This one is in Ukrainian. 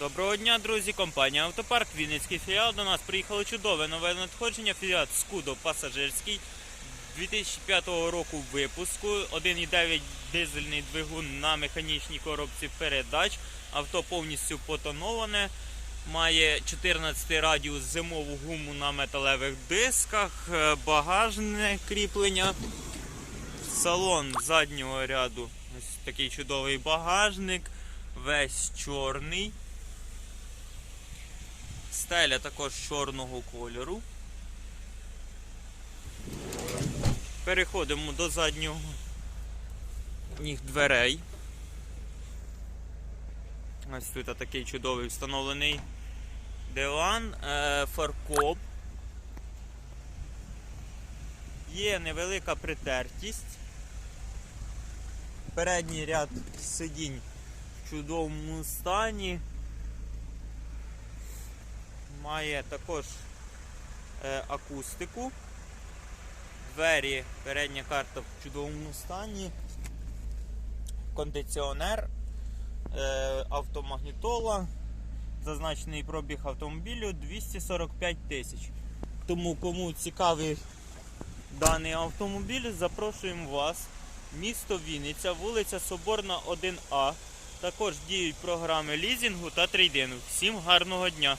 Доброго дня, друзі! Компанія Автопарк, Вінницький філіал. До нас приїхало чудове нове надходження. Фіат Скудо пасажирський 2005 року випуску. 1,9 дизельний двигун на механічній коробці передач. Авто повністю потоноване. Має 14 радіус зимову гуму на металевих дисках, е, багажне кріплення. Салон заднього ряду. Ось такий чудовий багажник. Весь чорний. Стеля також чорного кольору. Переходимо до заднього ніг дверей. Ось тут такий чудовий встановлений диван, е, фаркоп. Є невелика притертість. Передній ряд сидінь в чудовому стані. Має також е, акустику. Двері, передня карта в чудовому стані. Кондиціонер, е, автомагнітола. Зазначений пробіг автомобілю 245 тисяч. Тому кому цікавий даний автомобіль, запрошуємо вас. Місто Вінниця, вулиця Соборна 1А. Також діють програми лізінгу та трейдингу. Всім гарного дня!